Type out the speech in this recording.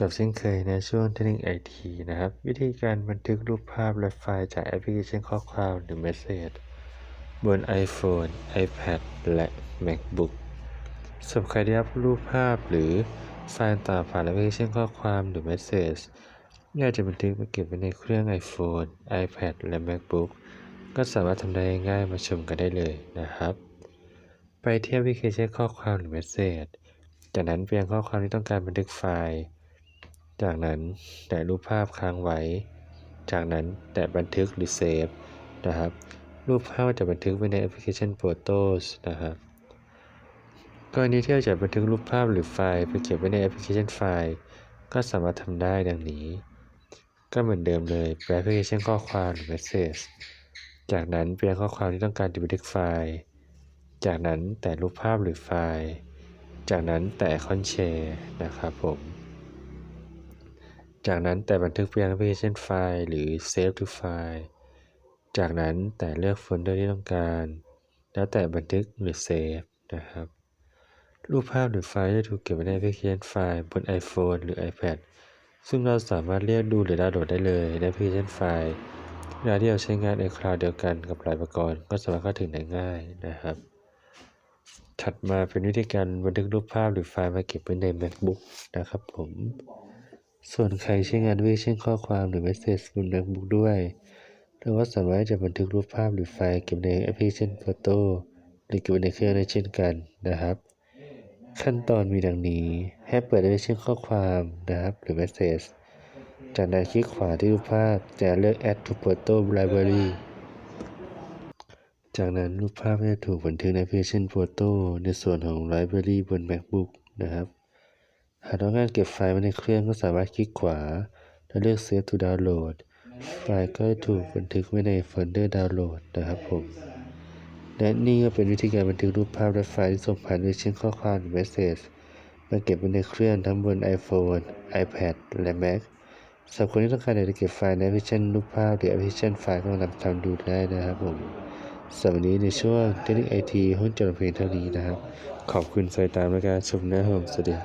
กับเช่นเคยในช่วงเทคนิคไอทีนะครับ วิธีการบันทึกรูปภาพและไฟล์จากแอปพลิเคชันข้อความหรือ Message บน iPhone, iPad และ MacBook สำหรับใครที่รับรูปภาพหรือไฟล์ต่างผ่านแอปพลิเคชันข้อความหรือ Message อยากจะบันทึกมาเก็บไว้ในเครื่อง iPhone, iPad และ MacBook ก็สามารถทำได้ง่ายมาชมกันได้เลยนะครับ ไปที่แอปพลิเคชันข้อความหรือ Message จากนั้นเพียงข้อความที่ต้องการบันทึกไฟล์ จากนั้นแตะรูปภาพค้างไว้ จากนั้นแตะบันทึกหรือเซฟนะครับ รูปภาพจะบันทึกไว้ในแอปพลิเคชัน Photos นะครับกรณีที่เราจะบันทึกรูปภาพหรือไฟล์ไปเก็บไว้ในแอปพลิเคชันไฟล์ ก็สามารถทำได้ดังนี้ ก็เหมือนเดิมเลยแปลแอปพลิเคชันข้อความหรือ Message จากนั้นเพียงข้อความที่ต้องการจะบันทึกไฟล์ จากนั้นแตะรูปภาพหรือไฟล์ จากนั้นแตะคอนแชร์นะครับผม จากนั้นแต่บันทึกไปยังแอปพลิเคชันไฟล์หรือ Save to File จากนั้นแต่เลือกโฟลเดอร์ที่ต้องการ แล้วแต่บันทึกหรือ Save นะครับ รูปภาพหรือไฟล์จะถูกเก็บไว้ในแอปพลิเคชันไฟล์บน iPhone หรือ iPad ซึ่งเราสามารถเรียกดูหรือดาวน์โหลดได้เลยในแอปพลิเคชันไฟล์เวลาที่เราใช้งานในคลาวด์เดียวกันกับหลายอุปกรณ์ก็สามารถเข้าถึงได้ง่ายนะครับ ถัดมาเป็นวิธีการบันทึกรูปภาพหรือไฟล์มาเก็บไว้ใน MacBook นะครับผม ส่วนใครใช้งานวิ่งเช่นข้อความหรือ Message บน MacBook ด้วยเราก็สามารถจะบันทึกรูปภาพหรือไฟล์เก็บในแอปพลิเคชัน Photo หรือเก็บในเครื่องได้เช่นกันนะครับ ขั้นตอนมีดังนี้ ให้เปิดแอปพลิเคชันข้อความนะครับ หรือ Message จากนั้นคลิกขวาที่รูปภาพจะเลือก Add to Photo Library จากนั้นรูปภาพจะถูกบันทึกในแอปพลิเคชัน Photo ในส่วนของ Library บน MacBook นะครับ หากต้องการเก็บไฟล์ไว้ในเครื่องก็สามารถคลิกขวา แล้วเลือก Save to Download ไฟล์ก็ถูกบันทึกไว้ในโฟลเดอร์ดาวน์โหลดนะครับผม และนี่ก็เป็นวิธีการบันทึกรูปภาพและไฟล์ที่ส่งผ่านด้วยเช่นข้อความหรือ Message มาเก็บไว้ในเครื่องทั้งบน iPhone, iPad และ Mac สำหรับคนที่ต้องการอยากจะเก็บไฟล์ในแอปพลิเคชันรูปภาพหรือแอปพลิเคชันไฟล์ก็นำทำดูได้นะครับผมสำหรับวันนี้ในช่วงเทคนิคไอทีหุ้นจบเพียงเท่านี้นะครับ ขอบคุณสายตามและการชมนะครับผมสวัสดี